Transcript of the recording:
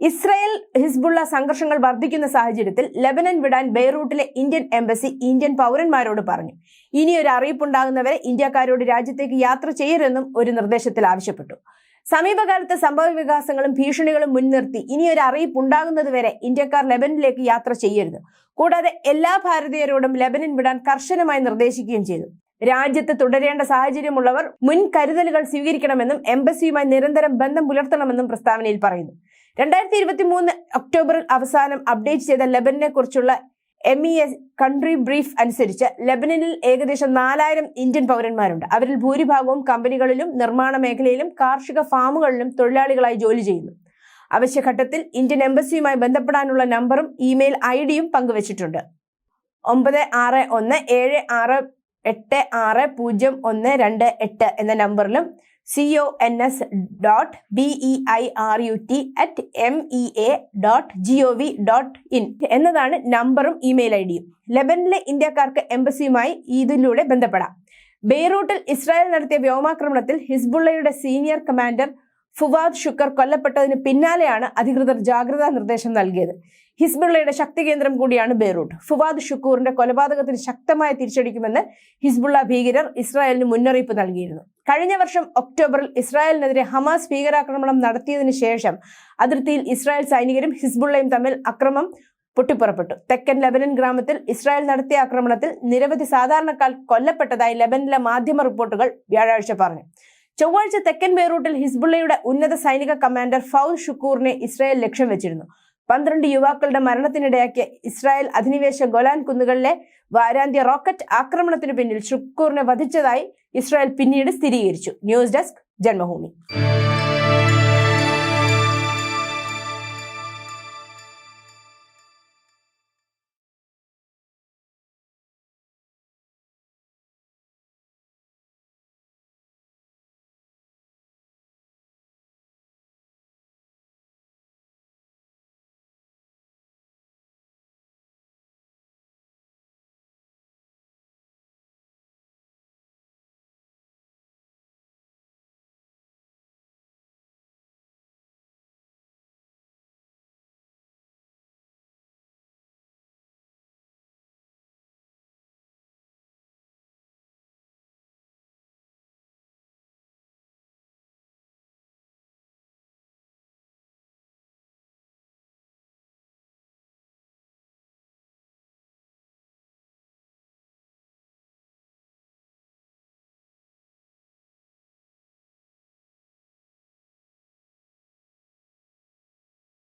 Israel Hezbollah സംഘർഷങ്ങൾ വർദ്ധിക്കുന്ന സാഹചര്യത്തിൽ ലെബനൻ വിടാൻ ബെയ്റൂട്ടിലെ ഇന്ത്യൻ എംബസി ഇന്ത്യൻ പൗരന്മാരോട് പറഞ്ഞു. ഇനിയൊരു അറിയിപ്പുണ്ടാകുന്നവരെ ഇന്ത്യക്കാരോട് രാജ്യത്തേക്ക് യാത്ര ചെയ്യരുതെന്നും ഒരു നിർദ്ദേശത്തിൽ ആവശ്യപ്പെട്ടു. സമീപകാലത്തെ സംഭവ വികാസങ്ങളും ഭീഷണികളും മുൻനിർത്തി ഇനിയൊരു അറിയിപ്പ് ഉണ്ടാകുന്നതുവരെ ഇന്ത്യക്കാർ ലെബനിലേക്ക് യാത്ര ചെയ്യരുത്. കൂടാതെ എല്ലാ ഭാരതീയരോടും ലെബനൻ വിടാൻ കർശനമായി നിർദ്ദേശിക്കുകയും ചെയ്തു. രാജ്യത്ത് തുടരേണ്ട സാഹചര്യമുള്ളവർ മുൻകരുതലുകൾ സ്വീകരിക്കണമെന്നും എംബസിയുമായി നിരന്തരം ബന്ധം പുലർത്തണമെന്നും പ്രസ്താവനയിൽ പറയുന്നു. രണ്ടായിരത്തി ഇരുപത്തി മൂന്ന് ഒക്ടോബറിൽ അവസാനം അപ്ഡേറ്റ് ചെയ്ത ലെബനെ കുറിച്ചുള്ള M E S country brief അനുസരിച്ച് ലെബനനിൽ ഏകദേശം നാലായിരം ഇന്ത്യൻ പൗരന്മാരുണ്ട്. അവരിൽ ഭൂരിഭാഗവും കമ്പനികളിലും നിർമ്മാണ മേഖലയിലും കാർഷിക ഫാമുകളിലും തൊഴിലാളികളായി ജോലി ചെയ്യുന്നു. അവശ്യഘട്ടത്തിൽ ഇന്ത്യൻ എംബസിയുമായി ബന്ധപ്പെടാനുള്ള നമ്പറും ഇമെയിൽ ഐ ഡിയും പങ്കുവച്ചിട്ടുണ്ട്. ഒമ്പത് ആറ് ഒന്ന് ഏഴ് ആറ് എട്ട് ആറ് പൂജ്യം ഒന്ന് രണ്ട് എട്ട് എന്ന നമ്പറിലും C O N S dot B E I R U T at M E A dot G O V dot in എന്നതാണ് നമ്പറും ഇമെയിൽ ഐ ഡിയും. ലെബനിലെ ഇന്ത്യക്കാർക്ക് എംബസിയുമായി ഇതിലൂടെ ബന്ധപ്പെടാം. ബെയ്റൂട്ടിൽ ഇസ്രായേൽ നടത്തിയ വ്യോമാക്രമണത്തിൽ ഹിസ്ബുള്ളയുടെ സീനിയർ കമാൻഡർ ഫുവാദ് ഷുക്കർ കൊല്ലപ്പെട്ടതിന് പിന്നാലെയാണ് അധികൃതർ ജാഗ്രതാ നിർദ്ദേശം നൽകിയത്. ഹിസ്ബുള്ളയുടെ ശക്തി കേന്ദ്രം കൂടിയാണ് ബെയ്റൂട്ട്. ഫുവാദ് ഷുക്കൂറിന്റെ കൊലപാതകത്തിന് ശക്തമായ തിരിച്ചടിക്കുമെന്ന് ഹിസ്ബുള്ള ഭീകരർ ഇസ്രായേലിന് മുന്നറിയിപ്പ് നൽകിയിരുന്നു. കഴിഞ്ഞ വർഷം ഒക്ടോബറിൽ ഇസ്രായേലിനെതിരെ ഹമാസ് ഭീകരാക്രമണം നടത്തിയതിനു ശേഷം അതിർത്തിയിൽ ഇസ്രായേൽ സൈനികരും ഹിസ്ബുള്ളയും തമ്മിൽ അക്രമം പൊട്ടിപ്പുറപ്പെട്ടു. തെക്കൻ ലെബനൻ ഗ്രാമത്തിൽ ഇസ്രായേൽ നടത്തിയ ആക്രമണത്തിൽ നിരവധി സാധാരണക്കാർ കൊല്ലപ്പെട്ടതായി ലെബനിലെ മാധ്യമ റിപ്പോർട്ടുകൾ വ്യാഴാഴ്ച പറഞ്ഞു. ചൊവ്വാഴ്ച തെക്കൻ ബെയ്റൂട്ടിൽ ഹിസ്ബുള്ളയുടെ ഉന്നത സൈനിക കമാൻഡർ ഫൗദ് ഷുക്കൂറിനെ ഇസ്രായേൽ ലക്ഷ്യം വെച്ചിരുന്നു. പന്ത്രണ്ട് യുവാക്കളുടെ മരണത്തിനിടയാക്കിയ ഇസ്രായേൽ അധിനിവേശ ഗൊലാൻ കുന്നുകളിലെ വാരാന്ത്യ റോക്കറ്റ് ആക്രമണത്തിനു പിന്നിൽ ഷുക്കൂറിനെ വധിച്ചതായി ഇസ്രായേൽ പിന്നീട് സ്ഥിരീകരിച്ചു. News desk Janmabhumi.